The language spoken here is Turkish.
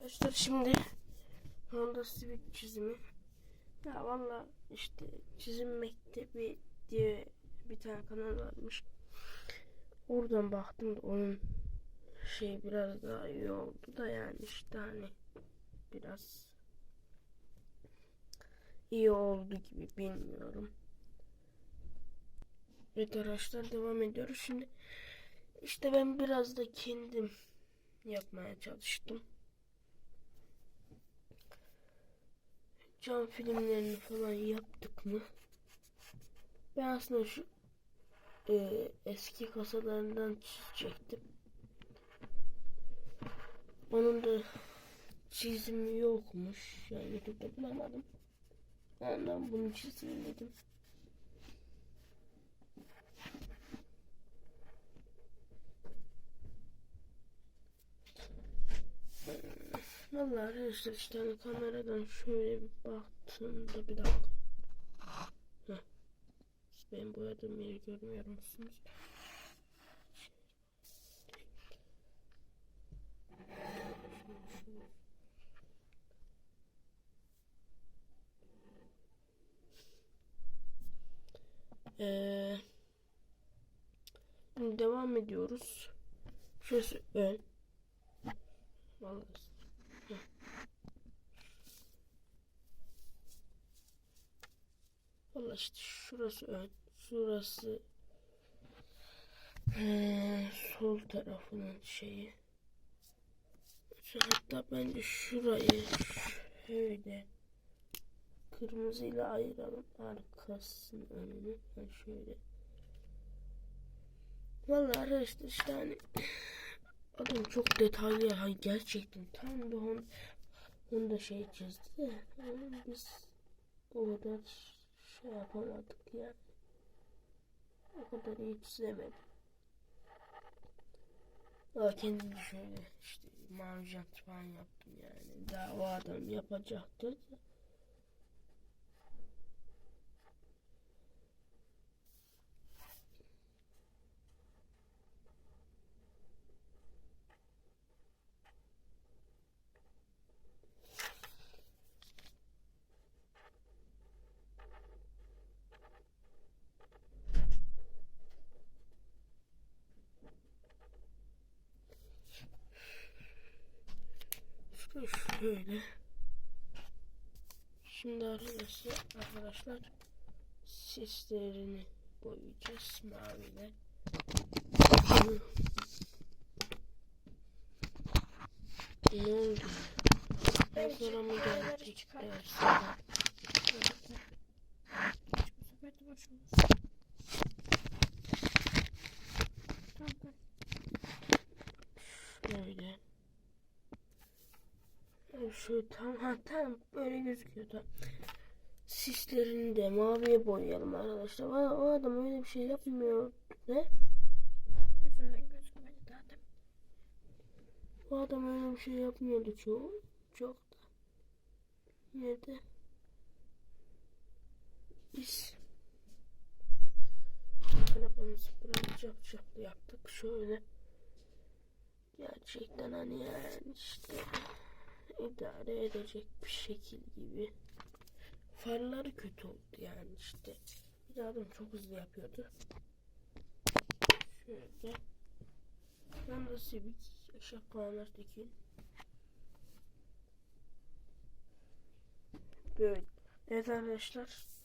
Arkadaşlar şimdi Honda Civic çizimi. Ya valla işte çizim mektebi diye bir tane kanal varmış. Oradan baktım da onun şey biraz daha iyi oldu da yani işte hani biraz iyi oldu gibi bilmiyorum. Evet arkadaşlar devam ediyoruz. Şimdi işte ben biraz da kendim yapmaya çalıştım. Cam filmlerini falan yaptık mı? Ben aslında şu e, eski kasalarından çizecektim. Onun da çizimi yokmuş. Yani YouTube'da bulamadım. Ondan bunu çizeyim dedim. Vallahi arkadaşlar işte hani kameradan şöyle bir baktığımda bir dakika. Heh. Benim boyadığım yeri görmüyor musunuz? Ee, devam ediyoruz. Şurası ön. Vallahi. Heh. Vallahi işte şurası ön. Şurası eee, sol tarafının şeyi. Hatta bence şurayı şöyle kırmızıyla ayıralım arkasını önünü. Yani şöyle. Vallahi arkadaşlar işte hani adam çok detaylı hani gerçekten tam bir Honda, Honda şey çizdi de biz o kadar şey yapamadık yani. O kadar iyi çizemedim. De şöyle işte mavi falan yaptım yani. Daha o adam yapacaktır da. Şöyle. Şimdi arkadaşlar, arkadaşlar sislerini boyayacağız maviyle. Ne oldu? Ben sonra mı gelecek dersen? Bu sefer de boş Şöyle tam tam böyle gözüküyor tam. Sislerini de maviye boyayalım arkadaşlar. O, o adam öyle bir şey yapmıyor. Ne? Gözünden gözükmedi zaten. O adam öyle bir şey yapmıyordu çoğu. Çok da. Yine de biz arabamızı biraz çap çaplı yaptık. Şöyle gerçekten hani yani işte idare edecek bir şekil gibi. Farları kötü oldu yani işte. Bir adam çok hızlı yapıyordu. Şöyle. Honda Civic Aşağı Kaanlar Tekin. Böyle. Evet arkadaşlar.